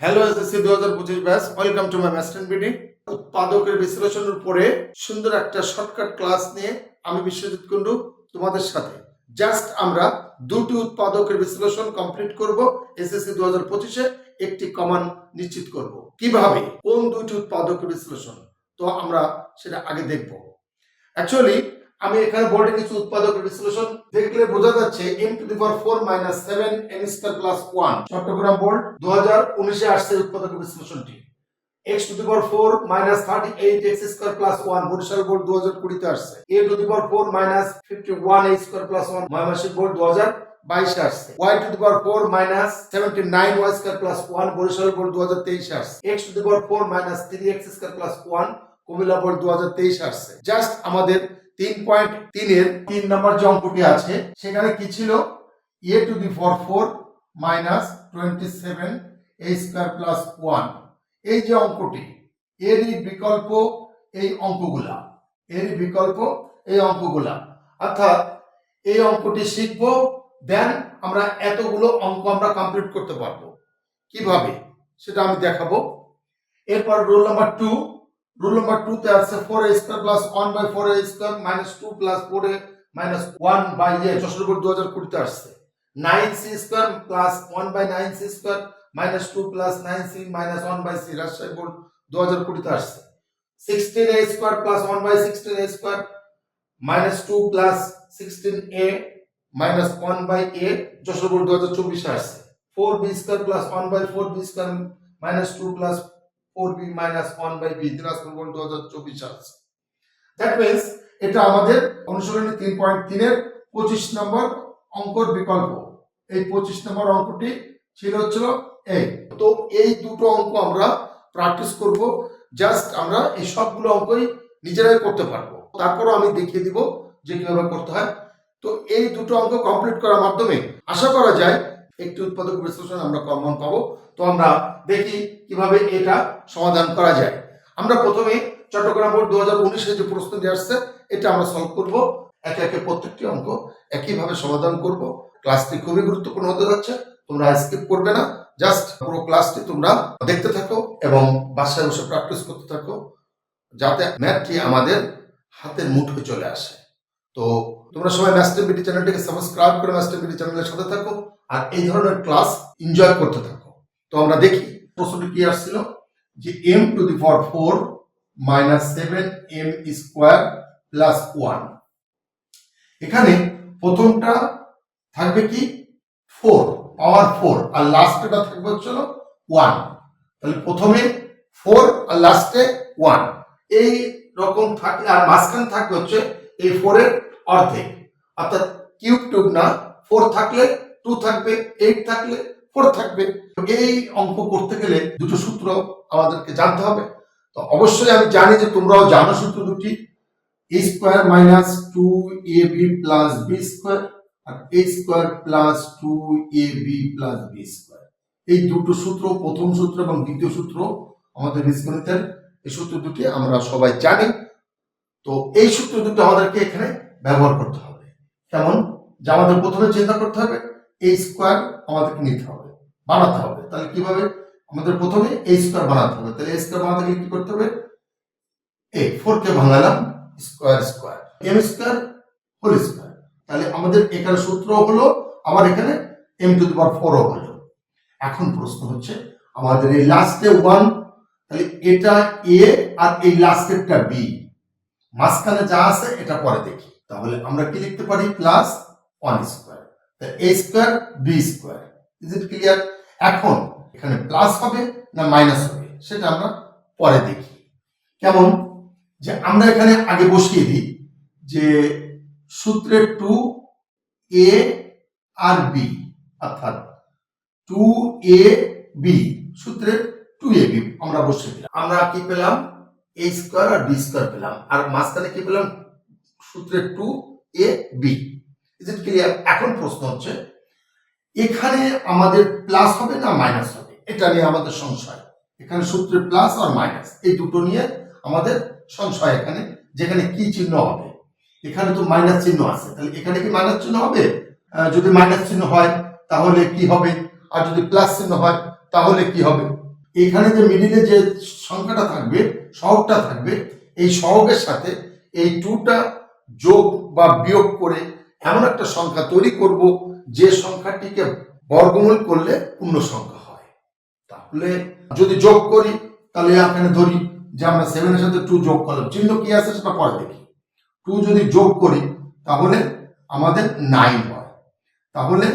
Hello SSC দু হাজার পঁচিশ ব্যাস welcome to my Master BD উৎপাদকের বিশ্লেষণের পরে সুন্দর একটা শর্টকাট ক্লাস নিয়ে আমি বিশ্বজিৎ কুন্ডু তোমাদের সাথে। জাস্ট আমরা দুটি উৎপাদকের বিশ্লেষণ কমপ্লিট করব এসএসসি দু হাজার পঁচিশে একটি কমান নিশ্চিত করব। কীভাবে? কোন দুটি উৎপাদকের বিশ্লেষণ? তো আমরা সেটা আগে দেখব। অ্যাকচুয়ালি আমি এখানে বোর্ডে কিছু উৎপাদকের বিশ্লেষণ দেখলে বোঝা যাচ্ছে M to the power four minus seven N square plus one Chattogram board দু হাজার উনিশে আসছে উৎপাদকের বিশ্লেষণটি। X to the power four minus thirty eight X square plus one Barishal board দু হাজার কুড়িতে আসছে। A to the power four minus fifty one X square plus one Mymensingh board দু হাজার বাইশে আসছে। Y to the power four minus seventy nine Y square plus one Barishal board দু হাজার তেইশে আসছে। X to the power four minus three X square plus one Comilla board দু হাজার তেইশে আসছে। জাস্ট আমাদের তিন পয়েন্ট তিনের তিন নম্বর যে অঙ্কটি আছে, সেখানে কি ছিল? A to the for four minus twenty seven A square plus one এই যে অঙ্কটি, এরই বিকল্প এই অঙ্কগুলা, এরই বিকল্প এই অঙ্কগুলা। অর্থাৎ এই অঙ্কটি শিখব দেন আমরা এতগুলো অঙ্ক আমরা কমপ্লিট করতে পারব। কীভাবে? সেটা আমি দেখাবো। এরপর roll number two rule number two তে আছে four A square plus one by four A square minus two plus four A minus one by A Jessore board দু হাজার কুড়িতে আসছে। Nine C square plus one by nine C square minus two plus nine C minus one by C Rajshahi board দু হাজার কুড়িতে আসছে। Sixteen A square plus one by sixteen A square minus two plus sixteen A minus one by A Jessore board দু হাজার চব্বিশে আসছে। Four B square plus one by four B square minus two plus four B minus one by B Dinajpur দু হাজার চব্বিশ আসছে that means এটা আমাদের অনুসরণী তিন পয়েন্ট তিনের পঁচিশ নম্বর অঙ্কর বিকল্প। এই পঁচিশ নম্বর অঙ্কটি ছিল হচ্ছিল এই তো এই দুটো অঙ্ক আমরা প্র্যাকটিস করব জাস্ট আমরা এই সবগুলো অঙ্কই নিজেরাই করতে পারব। তারপরও আমি দেখিয়ে দিব যে কীভাবে করতে হয়। তো এই দুটো অঙ্ক কমপ্লিট করার মাধ্যমে আশা করা যায় একটি উৎপাদক বিশ্লেষণ আমরা কমন পাবো। তো আমরা দেখি কীভাবে এটা সমাধান করা যায়। আমরা প্রথমে চট্টগ্রাম বোর্ড দু হাজার উনিশে যে প্রশ্নটি আসছে, এটা আমরা সলভ করব। একে একে প্রত্যেকটি অঙ্ক একইভাবে সমাধান করব। ক্লাসটি খুবই গুরুত্বপূর্ণ হতে যাচ্ছে, তোমরা স্কিপ করবে না। জাস্ট পুরো ক্লাসটি তোমরা দেখতে থাকো এবং বাসায় বসে প্র্যাকটিস করতে থাকো, যাতে ম্যাথটি আমাদের হাতের মুঠোয় চলে আসে। তো তোমরা সবাই মাস্টার বিডি চ্যানেলটিকে সাবস্ক্রাইব করে মাস্টার বিডি চ্যানেলের সাথে থাকো। আর এই ধরনের ক্লাস এনজয় করতে থাকো। তো আমরা দেখি, প্রশ্নটি কি আসছিল? যে M to the power four minus seven M square plus one এখানে প্রথমটা থাকবে কি? ফোর পাওয়ার ফোর আর লাস্টটা থাকবে হচ্ছিল ওয়ান তাহলে প্রথমে ফোর আর লাস্টে ওয়ান এই রকম থাকলে আর মাঝখানে থাকবে হচ্ছে এই ফোরের অর্ধেক। অর্থাৎ কিউব টুব না ফোর থাকলে টু থাকবে, এইট থাকলে ফোর থাকবে। এই অঙ্ক করতে গেলে দুটো সূত্র আমাদেরকে জানতে হবে। তো অবশ্যই আমি জানি যে তোমরাও জানো সূত্র দুটি A square minus two A B plus B square R A square plus two A B plus B square এই দুটো সূত্র, প্রথম সূত্র এবং দ্বিতীয় সূত্র আমাদের বীজগণিতের এই সূত্র দুটি আমরা সবাই জানি। তো এই সূত্র দুটো আমাদেরকে এখানে ব্যবহার করতে হবে। কেমন? যে আমাদের প্রথমে চিন্তা করতে হবে এই স্কোয়ার আমাদেরকে নিতে হবে, বানাতে হবে। তাহলে কীভাবে? আমাদের প্রথমে এই স্কোয়ার বানাতে হবে। তাহলে এই স্কোয়ার বানাতে গেলে কি করতে হবে? এই ফোর কে ভাঙালাম square square M square whole square তাহলে আমাদের এখানে সূত্র হলো, আবার এখানে এম টু দি পাওয়ার ফোরও হলো। এখন প্রশ্ন হচ্ছে, আমাদের এই লাস্টে ওয়ান তাহলে এটা এ আর এই লাস্টেরটা বি মাঝখানে যা আছে, এটা পরে দেখি। তাহলে আমরা কি লিখতে পারি? Plus one square A square B square is it clear এখন এখানে প্লাস হবে না মাইনাস হবে? সেটা আমরা পরে দেখি। কেমন? যে আমরা এখানে আগে বসিয়ে দিই যে সূত্রের টু এ আর বি অর্থাৎ টু এ বি সূত্রের টু এ বি আমরা বসিয়ে দিলাম। আমরা কি পেলাম? এ স্কোয়ার আর বি স্কোয়ার পেলাম। আর মাঝখানে কি পেলাম? সূত্রের two A B is it clear এখন প্রশ্ন হচ্ছে, এখানে আমাদের প্লাস হবে না মাইনাস হবে? এটা নিয়ে আমাদের সংশয়। এখানে সূত্রের প্লাস আর মাইনাস এই দুটো নিয়ে আমাদের সংশয় এখানে, যেখানে কি চিহ্ন হবে। এখানে তো মাইনাস চিহ্ন আছে। তাহলে এখানে কি মাইনাস চিহ্ন হবে? যদি মাইনাস চিহ্ন হয়, তাহলে কি হবে? আর যদি প্লাস চিহ্ন হয়, তাহলে কি হবে? এইখানে যে মিডিলে যে সংখ্যাটা থাকবে, সহগটা থাকবে, এই সহগের সাথে এই টুটা যোগ বা বিয়োগ করে এমন একটা সংখ্যা তৈরি করব যে সংখ্যাটিকে বর্গমূল করলে পূর্ণ সংখ্যা হয়। তাহলে যদি যোগ করি, তাহলে এখানে ধরি যে আমরা সেভেনের সাথে টু যোগ করলাম। চিহ্ন কি আছে সেটা পরে দেখি। টু যদি যোগ করি, তাহলে আমাদের নাইন হয়। তাহলে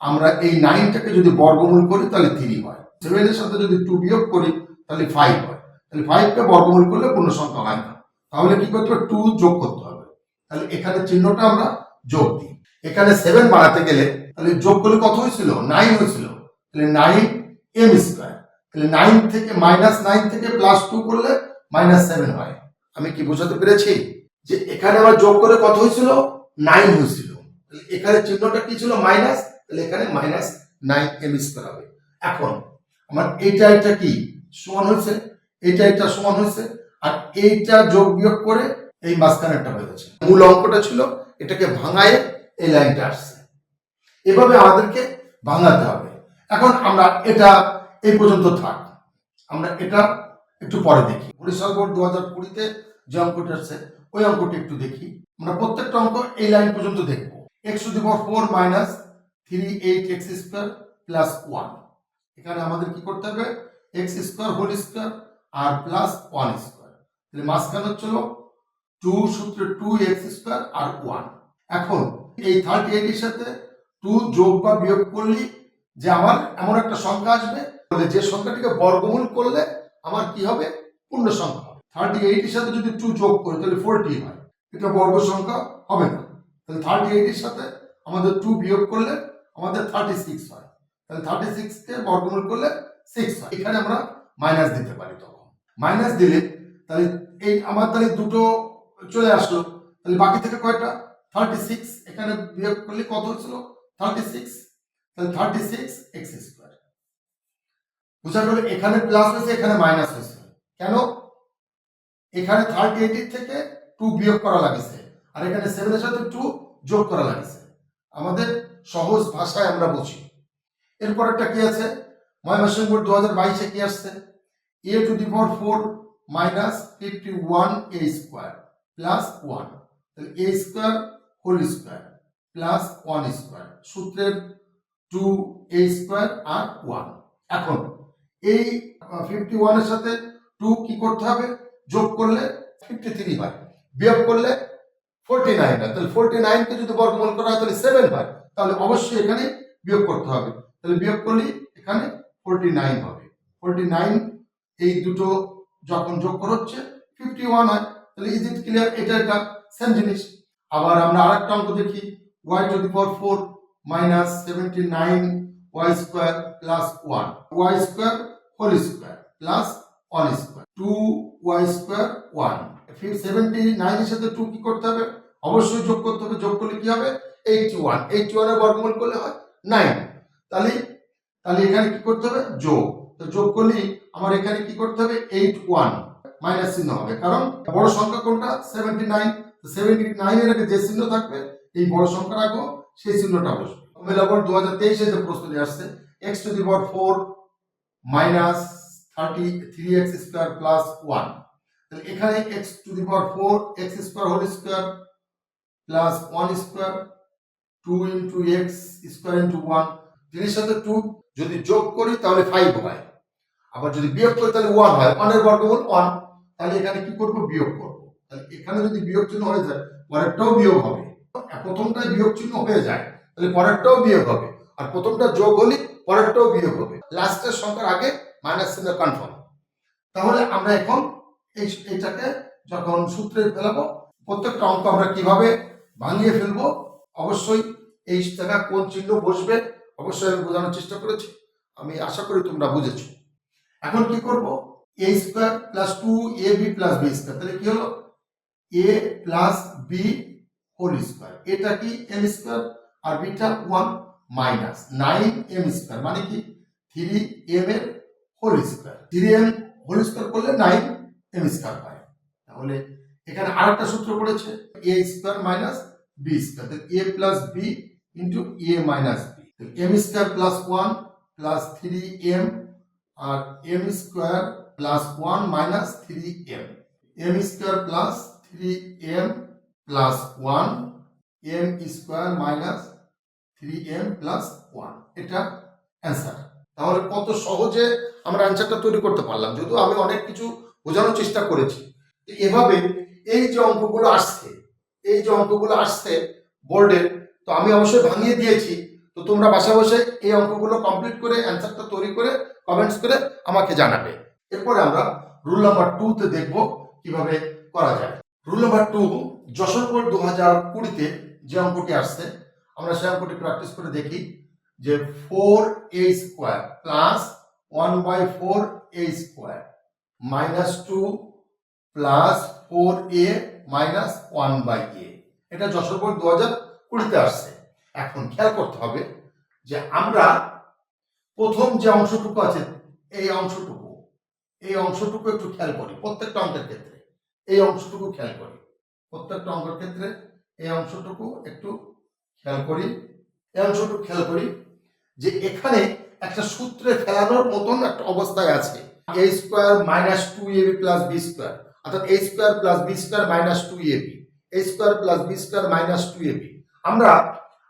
আমরা এই নাইনটাকে যদি বর্গমূল করি, তাহলে থ্রি হয়। সেভেনের সাথে যদি টু বিয়োগ করি, তাহলে ফাইভ হয়। তাহলে ফাইভকে বর্গমূল করলে পূর্ণ সংখ্যা হয় না। তাহলে কি করতে হবে? টু যোগ করতে হবে। তাহলে এখানে চিহ্নটা আমরা যোগ দিই। এখানে সেভেন বাড়াতে গেলে তাহলে যোগ করলে কত হয়েছিল? নাইন হয়েছিল। তাহলে নাইন এম স্কোয়ার তাহলে নাইন থেকে মাইনাস নাইন থেকে প্লাস টু করলে মাইনাস সেভেন হয়। আমি কি বোঝাতে পেরেছি? যে এখানে আমার যোগ করে কত হয়েছিল? নাইন হয়েছিল। তাহলে এখানে চিহ্নটা কি ছিল? মাইনাস তাহলে এখানে মাইনাস নাইন এম স্কোয়ার হবে। এখন আমার এইটা এটা কি? সমান হয়েছে। এইটা এটা সমান হয়েছে। আর এইটা যোগ বিয়োগ করে এই মাঝখানেরটা হয়ে গেছে। মূল অঙ্কটা ছিল এটাকে ভাঙায় এই লাইনটা আসছে। এভাবে আমাদেরকে ভাঙাতে হবে। এখন আমরা এটা এই পর্যন্ত থাক। আমরা এটা একটু পরে দেখি। বরিশাল বোর্ড দু হাজার কুড়িতে যে অঙ্কটি আসছে ওই অঙ্কটি একটু দেখি। আমরা প্রত্যেকটা অঙ্ক এই লাইন পর্যন্ত দেখব। X to the power four minus three eight X square plus one এখানে আমাদের কি করতে হবে? এক্স স্কোয়ার হোল স্কোয়ার আর প্লাস ওয়ান স্কোয়ার তাহলে মাঝখানে হচ্ছিল টু সূত্রে টু এক্স স্কোয়ার আর ওয়ান এখন এই থার্টি এইটের সাথে টু যোগ বা বিয়োগ করলে যে আমার এমন একটা সংখ্যা আসবে যে সংখ্যাটিকে বর্গমূল করলে আমার কি হবে? পূর্ণ সংখ্যা থার্টি এইটের সাথে যদি টু যোগ করি, তাহলে ফোরটি হয়। এটা বর্গ সংখ্যা হবে না। তাহলে থার্টি এইটের সাথে আমাদের টু বিয়োগ করলে আমাদের থার্টি সিক্স হয়। তাহলে থার্টি সিক্সকে বর্গমূল করলে সিক্স হয়। এখানে আমরা মাইনাস দিতে পারি তখন। মাইনাস দিলে তাহলে এই আমার তাহলে দুটো চলে আসলো। তাহলে বাকি থেকে কয়টা? থার্টি সিক্স এখানে বিয়োগ করলে কত হচ্ছিল? থার্টি সিক্স তাহলে থার্টি সিক্স এক্স স্কোয়ার বোঝা গেল, এখানে প্লাস হয়েছে, এখানে মাইনাস হয়েছে। কেন? এখানে থার্টি এইটির থেকে টু বিয়োগ করা লাগছে, আর এখানে সেভেনের সাথে টু যোগ করা লাগছে। আমাদের সহজ ভাষায় আমরা বুঝি। এরপর একটা কি আছে? ময়মনসিংহ বোর্ড দু হাজার বাইশে কি আসছে? A to the power four minus fifty one A square plus one তাহলে A square whole square plus one square সূত্রের টু এ স্কোয়ার আর ওয়ান এখন এই ফিফটি ওয়ানের সাথে টু কি করতে হবে? যোগ করলে ফিফটি থ্রি হয়। বিয়োগ করলে ফোরটি নাইন হয়। তাহলে ফোরটি নাইনকে যদি বর্গমূল করা হয়, তাহলে সেভেন হয়। তাহলে অবশ্যই এখানে বিয়োগ করতে হবে। তাহলে বিয়োগ করলেই এখানে ফোরটি নাইন হবে। ফোরটি নাইন এই দুটো যখন যোগ করা হচ্ছে ফিফটি ওয়ান হয়। তাহলে ইজ ইট ক্লিয়ার এটা এটা সেম জিনিস। আবার আমরা আরেকটা অঙ্ক দেখি। Y to the power four minus seventy nine Y square plus one Y square whole square plus one square two Y square one seventy নাইনের সাথে টু কি করতে হবে? অবশ্যই যোগ করতে হবে। যোগ করলে কি হবে? এইটি ওয়ান এইটি ওয়ানের বর্গমূল করলে হয় নাইন তাহলে তাহলে এখানে কি করতে হবে? যোগ। তো যোগ করলেই আমার এখানে কি করতে হবে? এইট ওয়ান মাইনাস চিহ্ন হবে। কারণ বড় সংখ্যা কোনটা? সেভেন্টি নাইন সেভেন্টি নাইনের আগে যে চিহ্ন থাকবে, এই বড় সংখ্যার আগে সেই চিহ্নটা বসবে। মেলাবর দু হাজার তেইশে যে প্রশ্নটি আসছে X to the power four minus thirty three X square plus one তাহলে এখানে X to the power four X square whole square plus one square two into X square into one তিনের সাথে টু যদি যোগ করি, তাহলে five হয়। আবার যদি বিয়োগ করি, তাহলে ওয়ান হয়। ওয়ানের বর্গমূল ওয়ান তাহলে এখানে কি করব? বিয়োগ করব। তাহলে এখানে যদি বিয়োগ চিহ্ন হয়ে যায়, পরেরটাও বিয়োগ হবে। প্রথমটা বিয়োগ চিহ্ন হয়ে যায়, তাহলে পরেরটাও বিয়োগ হবে। আর প্রথমটা যোগ হলে পরেরটাও বিয়োগ হবে। লাস্টের সংখ্যার আগে মাইনাস চিহ্ন কনফার্ম তাহলে আমরা এখন এই যখন সূত্রে ফেলাবো, প্রত্যেকটা অঙ্ক আমরা কীভাবে ভাঙিয়ে ফেলব? অবশ্যই এই জায়গা কোন চিহ্ন বসবে, অবশ্যই আমি বোঝানোর চেষ্টা করেছি। আমি আশা করি তোমরা বুঝেছ। এখন কি করব? A square plus two A B plus B square তাহলে কি হলো? A plus B whole square এটা কি এম স্কোয়ার আর beta one minus nine M square মানে কি? থ্রি এম এর whole square three M whole square করলে নাইন এম স্কোয়ার পায়। তাহলে এখানে আরেকটা সূত্র পড়েছে A square minus B square A plus B into A minus B M square plus one plus three M R M square plus one minus three M M square plus three M plus one M square minus three M plus one এটা answer তাহলে কত সহজে আমরা অ্যান্সারটা তৈরি করতে পারলাম? যদিও আমি অনেক কিছু বোঝানোর চেষ্টা করেছি। এভাবে এই যে অঙ্কগুলো আসছে, এই যে অঙ্কগুলো আসছে বোর্ডের তো আমি অবশ্যই ভাঙিয়ে দিয়েছি। তো তোমরা বাসা বসে এই অঙ্কগুলো কমপ্লিট করে অ্যান্সারটা তৈরি করে কমেন্টস করে আমাকে জানাবে। এরপরে আমরা রুল নাম্বার টুতে দেখব কীভাবে করা যায়। রুল নাম্বার টু যশোর দু হাজার কুড়িতে যে অঙ্কটি আসছে, আমরা সেই অঙ্কটি প্র্যাকটিস করে দেখি যে four A square plus one by four A square minus two plus four A minus one by A এটা যশোর দু হাজার কুড়িতে আসছে। এখন খেয়াল করতে হবে যে আমরা প্রথম যে অংশটুকু আছে, এই অংশটুকু এই অংশটুকু একটু খেয়াল করি, প্রত্যেকটা অঙ্কের ক্ষেত্রে। এই অংশটুকু খেয়াল করি, প্রত্যেকটা অঙ্কের ক্ষেত্রে এই অংশটুকু একটু খেয়াল করি, এই অংশটুকু খেয়াল করি যে এখানে একটা সূত্রে ফেলানোর মতন একটা অবস্থায় আছে। A square minus two A B plus B square অর্থাৎ A square plus B square minus two A B A square plus B square minus two A B আমরা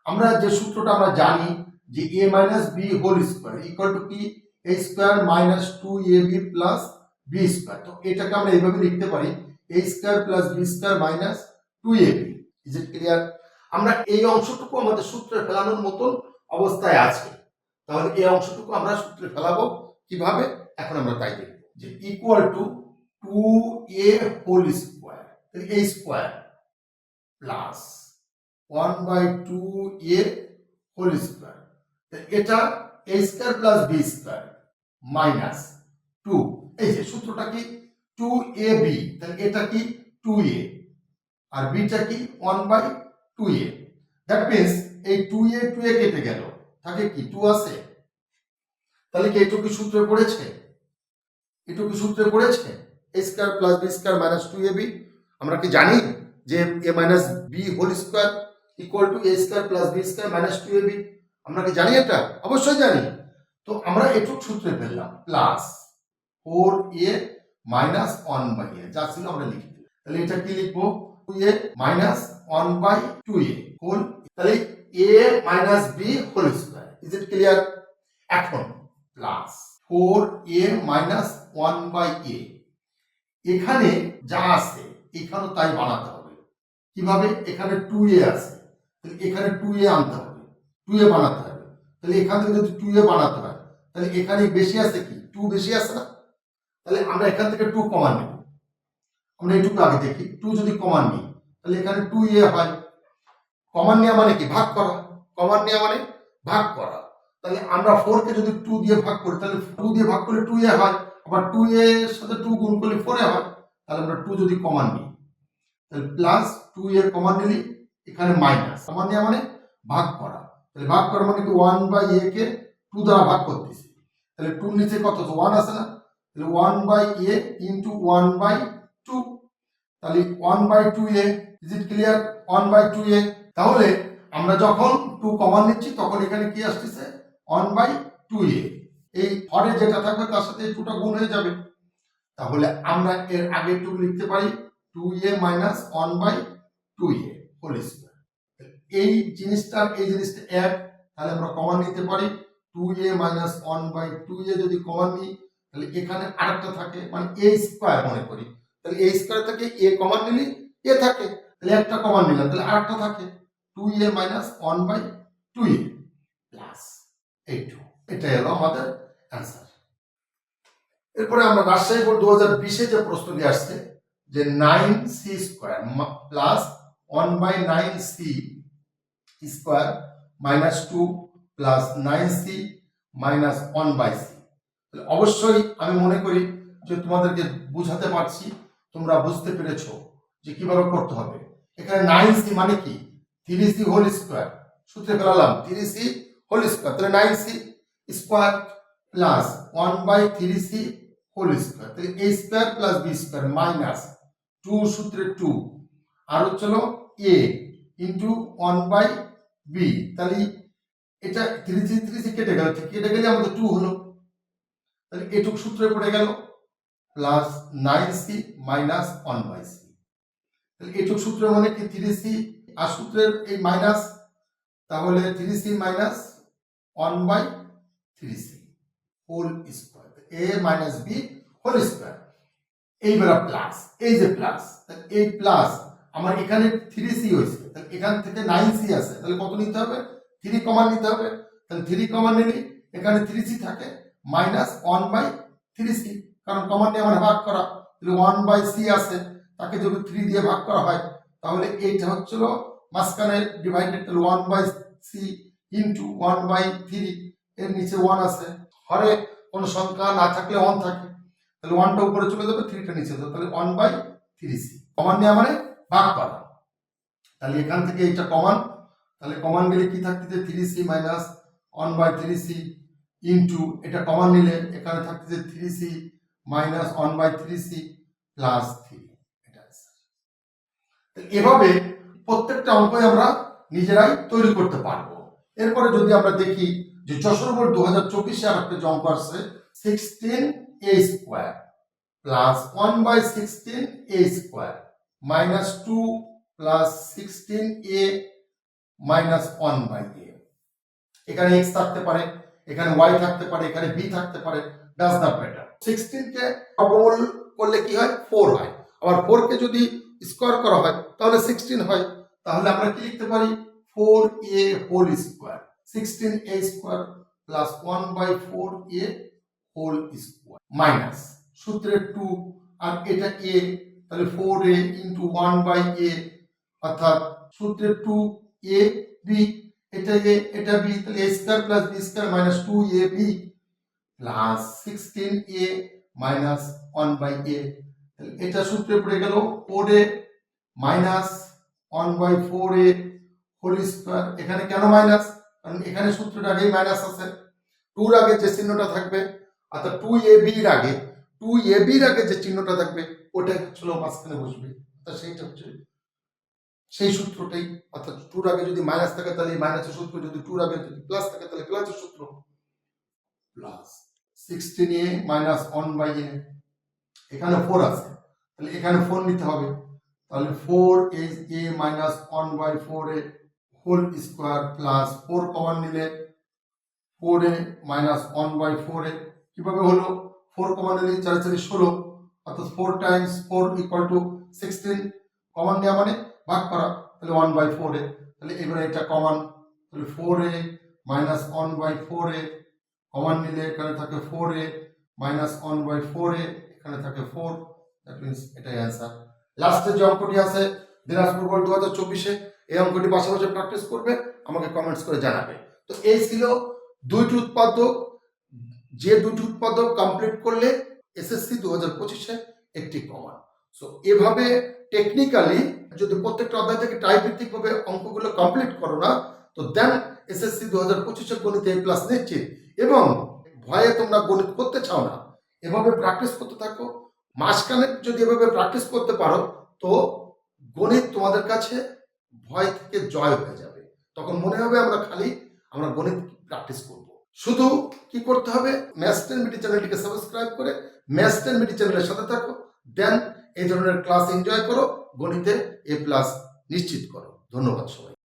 আমরা যে সূত্রটা আমরা জানি যে A minus B whole square equal to কি? A square minus two A B plus B square তো এটাকে আমরা এইভাবে লিখতে পারি A square plus B square minus two A B is it clear আমরা এই অংশটুকু আমাদের সূত্রে ফেলানোর মতন অবস্থায় আছে। তাহলে এই অংশটুকু আমরা সূত্রে ফেলাবো কীভাবে? এখন আমরা তাই দেখব যে equal to two A whole square A square plus one by two A whole square এটা A square plus B square minus two এই যে সূত্রটা কি? টু এ বি তাহলে এটা কি? টু এ আর বিটা কি? One by two A that means এই টু এ টু এ কেটে গেল। থাকে কি? টু আছে। তাহলে কি এটুকু সূত্রে পড়েছে? এটুকু সূত্রে পড়েছে? A square plus B square minus two A B আমরা কি জানি যে A minus B whole square equal to A square plus B square minus two A B আমরা কি জানি এটা? অবশ্যই জানি। তো আমরা এটুক সূত্রে ফেললাম। Plus four A minus one by A যা ছিল আমরা লিখে দিলাম। তাহলে এটা কি লিখব? Two A minus one by two A whole তাহলে A minus B whole square is it clear এখন plus four A minus one by A এখানে যা আছে, এখানেও তাই বানাতে হবে। কীভাবে? এখানে টু এ আছে। এখানে টু এ আনতে হবে। টু এ বানাতে হবে। তাহলে এখান থেকে যদি টু এ বানাতে হয়, তাহলে এখানে বেশি আছে কি? টু বেশি আছে না? তাহলে আমরা এখান থেকে টু কমান নেব। আমরা এটুকু আগে দেখি। টু যদি কমান নিই, তাহলে এখানে টু এ হয়। কমান নেওয়া মানে কি? ভাগ করা। কমান নেওয়া মানে ভাগ করা। তাহলে আমরা ফোর কে যদি টু দিয়ে ভাগ করি, তাহলে টু দিয়ে ভাগ করলে টু এ হয়। আবার টু এর সাথে টু গুণ করলে ফোর এ হয়। তাহলে আমরা টু যদি কমান নিই, তাহলে প্লাস টু এর কমান নিলি এখানে মাইনাস কমান নেওয়া মানে ভাগ করা। তাহলে ভাগ করা মানে কি ওয়ান বাই এ কে টু দ্বারা ভাগ করতেছি। তাহলে টুর নিচে কত তো ওয়ান আছে না? তাহলে one by A into one by two তাহলে one by two A is it clear one by two A তাহলে আমরা যখন টু কমান নিচ্ছি, তখন এখানে কি আসতেছে? ওয়ান বাই টু এ এই হরে যেটা থাকবে, তার সাথে এই টুটা গুণ হয়ে যাবে। তাহলে আমরা এর আগে টু লিখতে পারি two A minus one by two A whole square এই জিনিসটার, এই জিনিসটা এক, তাহলে আমরা কমান নিতে পারি। Two A minus one by two A যদি কমান নিই, তাহলে এখানে আরেকটা থাকে মানে এ স্কোয়ার মনে করি। তাহলে এ স্কোয়ার থেকে এ কমান নিলি এ থাকে। তাহলে একটা কমান নিলাম, তাহলে আরেকটা থাকে। Two A minus one by two A plus এই টু এটাই হলো আমাদের অ্যান্সার এরপরে আমরা রাজশাহী বোর্ড দু হাজার বিশে যে প্রশ্নটি আসছে, যে nine C square plus one by nine C square minus two plus nine C minus one by C অবশ্যই আমি মনে করি যে তোমাদেরকে বুঝাতে পারছি, তোমরা বুঝতে পেরেছ যে কীভাবে করতে হবে। এখানে নাইন সি মানে কি? থ্রি সি হোল স্কোয়ার সূত্রে ফেলালাম থ্রি সি হোল স্কোয়ার তাহলে nine C square plus one by three C whole square তাহলে A square plus B square minus two সূত্রে টু আর হচ্ছে A into one by B তাহলে এটা three three C কেটে গেল। কেটে গেলে আমাদের টু হলো। তাহলে এটুক সূত্রে পড়ে গেল plus nine C minus one by C তাহলে এটুক সূত্র মানে কি? থ্রি সি আর সূত্রের এই মাইনাস তাহলে three C minus one by three C whole square A minus B whole square এইবার প্লাস এই যে প্লাস এই প্লাস আমার এখানে থ্রি সি হয়েছে। তাহলে এখান থেকে নাইন সি আছে। তাহলে কত নিতে হবে? থ্রি কমান নিতে হবে। তাহলে থ্রি কমান নিলে এখানে থ্রি সি থাকে minus one by three C কারণ কমান নিয়ে আমার ভাগ করা। তাহলে ওয়ান বাই সি আছে, তাকে যদি থ্রি দিয়ে ভাগ করা হয়, তাহলে এইটা হচ্ছিল মাঝখানে ডিভাইডেড তাহলে one by C into one by three এর নিচে ওয়ান আছে। হরে কোনো সংখ্যা না থাকলে ওয়ান থাকে। তাহলে ওয়ানটা উপরে চলে যাবে থ্রিটা নিচে যাবে। তাহলে ওয়ান বাই থ্রি সি কমান নিয়ে মানে ভাগ করা। তাহলে এখান থেকে এইটা কমান। তাহলে কমান গেলে কি থাকতেছে three C minus one by three C into এটা কমান নিলে এখানে থাকতেছে three C minus one by three C plus three এটা এভাবে প্রত্যেকটা অঙ্কই আমরা নিজেরাই তৈরি করতে পারব। এরপরে যদি আমরা দেখি যে যশোর বোর্ড দু হাজার চব্বিশে আর একটা অঙ্ক আসছে sixteen A square plus one by sixteen A square minus two plus sixteen A minus one by A এখানে এক্স থাকতে পারে, এখানে ওয়াই থাকতে পারে, এখানে বি থাকতে পারে ডাজ দ্য ম্যাটার সিক্সটিনকে অবমূল করলে কি হয়? ফোর হয়। আবার ফোরকে যদি স্কোয়ার করা হয়, তাহলে সিক্সটিন হয়। তাহলে আমরা কি লিখতে পারি? Four A whole square sixteen A square plus one by four A whole square minus সূত্রের টু আর এটা এ তাহলে four A into one by A অর্থাৎ সূত্রের টু এ বি এটা এ এটা বি তাহলে A square plus B square minus two A B plus sixteen A minus one by A তাহলে এটা সূত্রে পড়ে গেল four A minus one by four A whole square এখানে কেন মাইনাস কারণ এখানে সূত্রের আগেই মাইনাস আছে। টুর আগে যে চিহ্নটা থাকবে, অর্থাৎ টু এ বির আগে টু এ বির আগে যে চিহ্নটা থাকবে ওটা হচ্ছিল মাঝখানে বসবে। অর্থাৎ সেইটা হচ্ছে সেই সূত্রটাই, অর্থাৎ টুর আগে যদি মাইনাস থাকে, তাহলে মাইনাসের সূত্র, যদি টুর আগে যদি প্লাস থাকে, তাহলে প্লাসের সূত্র। Plus sixteen A minus one by A এখানে ফোর আছে। তাহলে এখানে ফোর নিতে হবে। তাহলে four as A minus one by four A whole square plus four common নিলে four A minus one by four A কীভাবে হলো? ফোর কমন নিলে চার চারি ষোলো, অর্থাৎ four times four equal to sixteen common নেওয়া মানে ভাগ করা, তাহলে ওয়ান বাই ফোর এ, তাহলে এবারে এটা কমান তাহলে four A minus one by four A common নিলে এখানে থাকে four A minus one by four A, এখানে থাকে ফোর দ্যাট মিনস এটাই অ্যান্সার লাস্টে যে অঙ্কটি আছে, দিনাজপুর বোর্ড দু হাজার চব্বিশে, এই অঙ্কটি বাসা প্র্যাকটিস করবে, আমাকে কমেন্টস করে জানাবে। তো এই ছিল দুইটি উৎপাদক, যে দুটি উৎপাদক কমপ্লিট করলে এসএসসি দু হাজার পঁচিশে একটি কমান সো এভাবে টেকনিক্যালি যদি প্রত্যেকটা অধ্যায় থেকে টাইপিক ভাবে অঙ্কগুলো কমপ্লিট করো না, তো দেন এসএসসি দু হাজার পঁচিশে গণিত এ প্লাস নিশ্চিত। এবং ভয়ে তোমরা গণিত করতে চাও না। এভাবে প্র্যাকটিস করতে থাকো। মাঝখানে যদি এভাবে প্র্যাকটিস করতে পারো, তো গণিত তোমাদের কাছে ভয় থেকে জয় হয়ে যাবে। তখন মনে হবে আমরা খালি, আমরা গণিত প্র্যাকটিস করব। শুধু কি করতে হবে? ম্যাথ টেন মিটি চ্যানেলটিকে সাবস্ক্রাইব করে ম্যাথ টেন মিটি চ্যানেলের সাথে থাকো। দেন এই ধরনের ক্লাস এনজয় করো গণিতে এ প্লাস নিশ্চিত করো। ধন্যবাদ সবাই